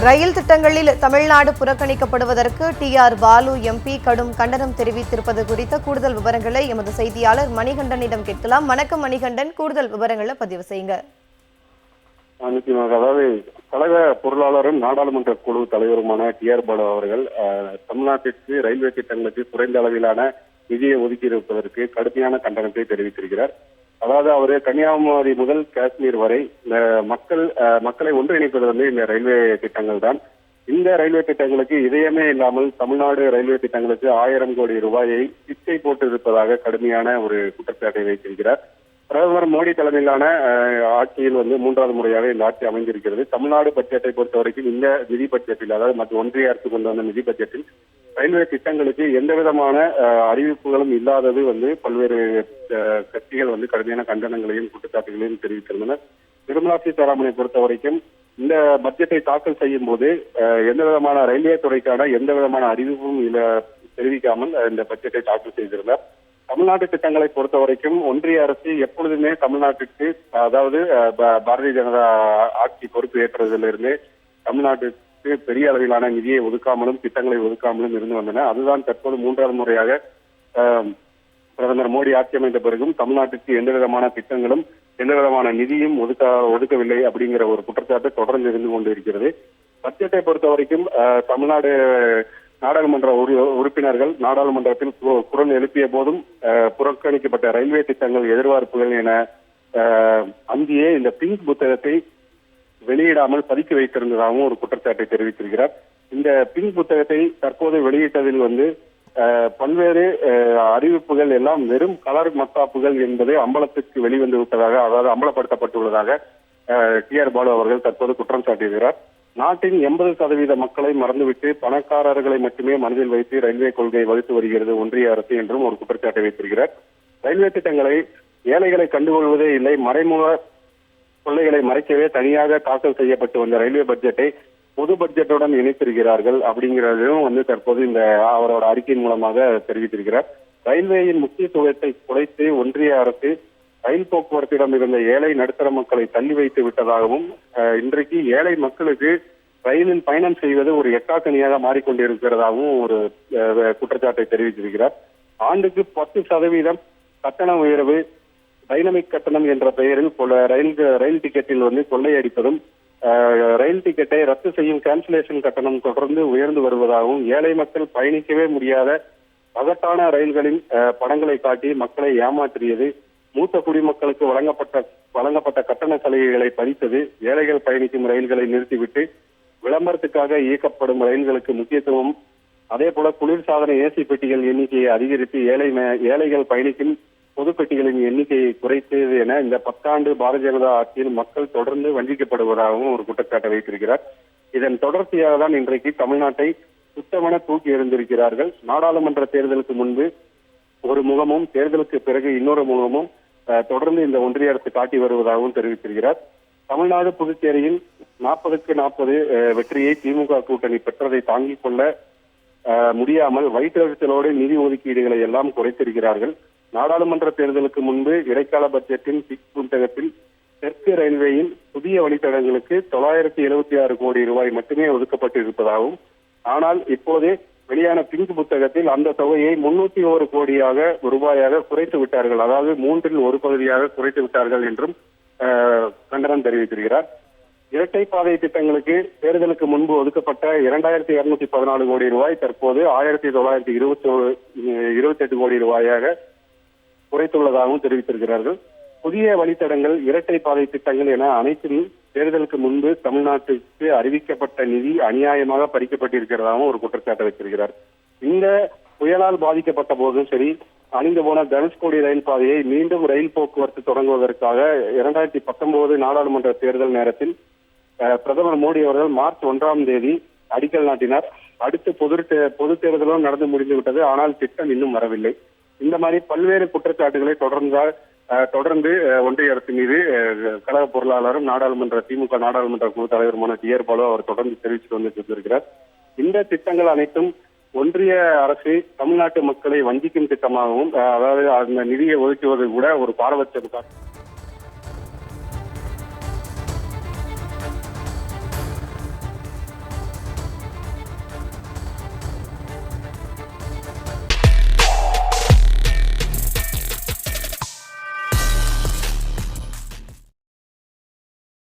ரயில் திட்டங்களில் தமிழ்நாடு புறக்கணிக்கப்படுவதற்கு T R Balu MP கடும் கண்டனம் தெரிவித்திருப்பது குறித்த கூடுதல் விவரங்களை எமது செய்தியாளர் மணிகண்டனிடம் கேட்கலாம். வணக்கம் மணிகண்டன். கூடுதல் விவரங்களை பதிவு செய்யுங்க. அதாவது கழக பொருளாளரும் நாடாளுமன்ற குழு தலைவருமான டி ஆர் பாலு அவர்கள் தமிழ்நாட்டிற்கு ரயில்வே திட்டங்களுக்கு குறைந்த அளவிலான நிதியை ஒதுக்கி இருப்பதற்கு கடுமையான கண்டனத்தை தெரிவித்திருக்கிறார். அதாவது அவரு கன்னியாகுமரி முதல் காஷ்மீர் வரை இந்த மக்கள் மக்களை ஒன்றிணைப்பது வந்து இந்த ரயில்வே திட்டங்கள் தான். இந்த ரயில்வே திட்டங்களுக்கு இதயமே இல்லாமல் தமிழ்நாடு ரயில்வே திட்டங்களுக்கு ஆயிரம் கோடி ரூபாயை பிச்சை போட்டு இருப்பதாக கடுமையான ஒரு குற்றச்சாட்டை வைத்திருக்கிறார். பிரதமர் மோடி தலைமையிலான ஆட்சியில் வந்து மூன்றாவது முறையாக இந்த ஆட்சி அமைந்திருக்கிறது. தமிழ்நாடு பட்ஜெட்டை பொறுத்த வரைக்கும் இந்த நிதி பட்ஜெட்டில் அதாவது மற்ற ஒன்றிய அரசு கொண்டு வந்த நிதி பட்ஜெட்டில் ரயில்வே திட்டங்களுக்கு எந்த விதமான அறிவிப்புகளும் இல்லாதது வந்து பல்வேறு கட்சிகள் வந்து கடுமையான கண்டனங்களையும் குற்றச்சாட்டுகளையும் தெரிவித்திருந்தனர். நிர்மலா சீதாராமனை பொறுத்த வரைக்கும் இந்த பட்ஜெட்டை தாக்கல் செய்யும் போது எந்த விதமான ரயில்வே துறைக்கான எந்த விதமான அறிவிப்பும் தெரிவிக்காமல் இந்த பட்ஜெட்டை தாக்கல் செய்திருந்தார். தமிழ்நாட்டு திட்டங்களை பொறுத்த வரைக்கும் ஒன்றிய அரசு எப்பொழுதுமே தமிழ்நாட்டுக்கு அதாவது பாரதிய ஜனதா ஆட்சி பொறுப்பு ஏற்றதிலிருந்து பெரிய அளவிலான நிதியை ஒதுக்காமலும் திட்டங்களை ஒதுக்காமலும் இருந்து வந்தன. அதுதான் தற்போது மூன்றாவது முறையாக அஹ், பிரதமர் மோடி ஆட்சி அமைந்த பிறகும் தமிழ்நாட்டுக்கு எந்த விதமான திட்டங்களும் எந்த விதமான நிதியும் ஒதுக்க ஒதுக்கவில்லை அப்படிங்கிற ஒரு குற்றச்சாட்டு தொடர்ந்து இருந்து கொண்டு இருக்கிறது பட்ஜெட்டை பொறுத்த வரைக்கும் அஹ், தமிழ்நாடு நாடாளுமன்ற உறு- உறுப்பினர்கள் நாடாளுமன்றத்தில் குரல் எழுப்பிய போதும் அஹ், புறக்கணிக்கப்பட்ட ரயில்வே திட்டங்கள் எதிர்பார்ப்புகள் என அஹ், அங்கேயே இந்த பிங்க் புத்தகத்தை வெளியிடாமல் பதுக்கி வைத்திருந்ததாகவும் ஒரு குற்றச்சாட்டை தெரிவித்திருக்கிறார். இந்த பின் புத்தகத்தை தற்போது வெளியிட்டதில் வந்து பல்வேறு அறிவிப்புகள் எல்லாம் வெறும் கலர் மத்தாப்புகள் என்பது அம்பலத்திற்கு வெளிவந்து விட்டதாக அதாவது அம்பலப்படுத்தப்பட்டுள்ளதாக டி ஆர் பாலு அவர்கள் தற்போது குற்றம் சாட்டியிருக்கிறார். நாட்டின் எண்பது சதவீத மக்களை மறந்துவிட்டு பணக்காரர்களை மட்டுமே மனதில் வைத்து ரயில்வே கொள்கை வகுத்து வருகிறது ஒன்றிய அரசு என்றும் ஒரு குற்றச்சாட்டை வைத்திருக்கிறார். ரயில்வே திட்டங்களை ஏழைகளை கண்டுகொள்வதே இல்லை மறைமுக கொள்ளைகளை மறைக்கவே தனியாக தாக்கல் செய்யப்பட்டு வந்த ரயில்வே பட்ஜெட்டை பொது பட்ஜெட்டுடன் இணைத்திருக்கிறார்கள் அப்படிங்கிறதும் வந்து தற்போது இந்த அவரோட அறிக்கையின் மூலமாக தெரிவித்திருக்கிறார். ரயில்வேயின் முக்கியத்துவத்தை குறைத்து ஒன்றிய அரசு ரயில் போக்குவரத்திடம் இருந்த ஏழை நடுத்தர மக்களை தள்ளி வைத்து விட்டதாகவும் இன்றைக்கு ஏழை மக்களுக்கு ரயிலில் பயணம் செய்வது ஒரு எட்டாக்கணியாக மாறிக்கொண்டிருக்கிறதாகவும் ஒரு குற்றச்சாட்டை தெரிவித்திருக்கிறார். ஆண்டுக்கு பத்து சதவீதம் கட்டண உயர்வு டைனமிக் கட்டணம் என்ற பெயரில் ரயில் ரயில் டிக்கெட்டில் வந்து கொள்ளையடிப்பதும் ரயில் டிக்கெட்டை ரத்து செய்யும் கேன்சலேஷன் கட்டணம் தொடர்ந்து உயர்ந்து வருவதாகவும் ஏழை மக்கள் பயணிக்கவே முடியாத பகட்டான ரயில்களின் படங்களை காட்டி மக்களை ஏமாற்றியது மூத்த குடிமக்களுக்கு வழங்கப்பட்ட வழங்கப்பட்ட கட்டண சலுகைகளை பறித்தது ஏழைகள் பயணிக்கும் ரயில்களை நிறுத்திவிட்டு விளம்பரத்துக்காக இயக்கப்படும் ரயில்களுக்கு முக்கியத்துவம். அதே போல குளிர்சாதன ஏசி பெட்டிகள் எண்ணிக்கையை அதிகரித்து ஏழை ம- ஏழைகள் பயணிக்கும் பொதுப்பெட்டிகளின் எண்ணிக்கையை குறைத்தது என இந்த பத்தாண்டு பாரதிய ஜனதா ஆட்சியில் மக்கள் தொடர்ந்து வஞ்சிக்கப்படுவதாகவும் ஒரு குற்றச்சாட்டை வைத்திருக்கிறார். இதன் தொடர்ச்சியாக தான் இன்றைக்கு தமிழ்நாட்டை சுத்தமென தூக்கி எறிந்திருக்கிறார்கள். நாடாளுமன்ற தேர்தலுக்கு முன்பு ஒரு முகமும் தேர்தலுக்கு பிறகு இன்னொரு முகமும் அஹ், தொடர்ந்து இந்த ஒன்றிய அரசு காட்டி வருவதாகவும் தெரிவித்திருக்கிறார். தமிழ்நாடு புதுச்சேரியில் நாற்பதுக்கு நாற்பது வெற்றியை திமுக கூட்டணி பெற்றதை தாங்கிக் கொள்ள முடியாமல் வயிற்றெழுத்தலோடு நிதி ஒதுக்கீடுகளை எல்லாம் குறைத்திருக்கிறார்கள். நாடாளுமன்ற தேர்தலுக்கு முன்பு இடைக்கால பட்ஜெட்டின் பிக் புத்தகத்தில் தெற்கு ரயில்வேயின் புதிய வழித்தடங்களுக்கு தொள்ளாயிரத்தி எழுபத்தி ஆறு கோடி ரூபாய் மட்டுமே ஒதுக்கப்பட்டு இருப்பதாகவும் ஆனால் இப்போதே வெளியான பிங்க் புத்தகத்தில் அந்த தொகையை முன்னூத்தி ஒரு கோடியாக ரூபாயாக குறைத்து விட்டார்கள். அதாவது மூன்றில் ஒரு பகுதியாக குறைத்து விட்டார்கள் என்றும் கண்டனம் தெரிவித்திருக்கிறார். இரட்டை பாதை திட்டங்களுக்கு தேர்தலுக்கு முன்பு ஒதுக்கப்பட்ட இரண்டாயிரத்தி இருநூத்தி பதினாலு கோடி ரூபாய் தற்போது ஆயிரத்தி தொள்ளாயிரத்தி இருபத்தி இருபத்தி எட்டு கோடி ரூபாயாக குறைத்துள்ளதாகவும் தெரிவித்திருக்கிறார்கள். புதிய வழித்தடங்கள் இரட்டை பாதை திட்டங்கள் என அனைத்தும் தேர்தலுக்கு முன்பு தமிழ்நாட்டுக்கு அறிவிக்கப்பட்ட நிதி அநியாயமாக பறிக்கப்பட்டிருக்கிறதாகவும் ஒரு குற்றச்சாட்டை வைத்திருக்கிறார். இந்த புயலால் பாதிக்கப்பட்ட போதும் சரி அணிந்து போன தனுஷ்கோடி ரயில் பாதையை மீண்டும் ரயில் போக்குவரத்து தொடங்குவதற்காக இரண்டாயிரத்தி பத்தொன்பது நாடாளுமன்ற தேர்தல் நேரத்தில் பிரதமர் மோடி அவர்கள் மார்ச் ஒன்றாம் தேதி அடிக்கல் நாட்டினார். அடுத்து பொது பொது தேர்தலும் நடந்து முடிந்து விட்டது ஆனால் திட்டம் இன்னும் வரவில்லை. இந்த மாதிரி பல்வேறு குற்றச்சாட்டுகளை தொடர்ந்தால் தொடர்ந்து ஒன்றிய அரசு மீது கழக பொருளாளரும் நாடாளுமன்ற திமுக நாடாளுமன்ற குழு தலைவருமான டி ஆர் பாலு அவர் தொடர்ந்து தெரிவித்து வந்து இருக்கிறார் இந்த திட்டங்கள் அனைத்தும் ஒன்றிய அரசு தமிழ்நாட்டு மக்களை வஞ்சிக்கும் திட்டமாகவும் அதாவது அந்த நிதியை ஒதுக்குவது கூட ஒரு பாரபட்சம்